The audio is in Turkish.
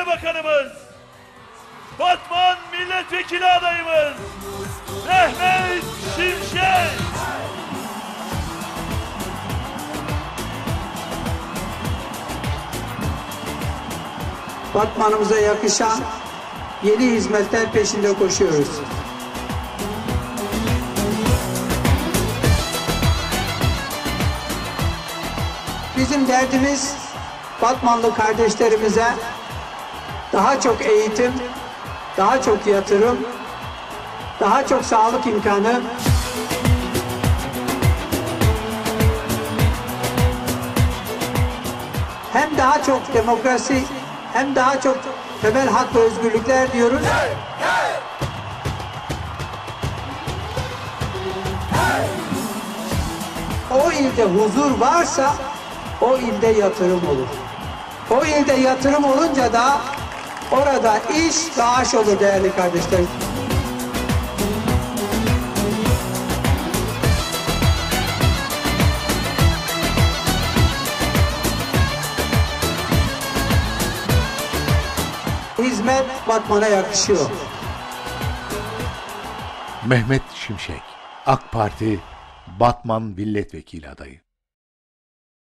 Maliye Bakanımız, Batman Milletvekili adayımız Mehmet Şimşek. Batman'ımıza yakışan yeni hizmetler peşinde koşuyoruz. Bizim derdimiz Batmanlı kardeşlerimize daha çok eğitim, daha çok yatırım, daha çok sağlık imkanı, hem daha çok demokrasi, hem daha çok temel hak ve özgürlükler diyoruz. O ilde huzur varsa o ilde yatırım olur. O ilde yatırım olunca da orada iş ve aş olur değerli kardeşlerim. Hizmet Batman'a yakışıyor. Mehmet Şimşek, AK Parti Batman Milletvekili adayı.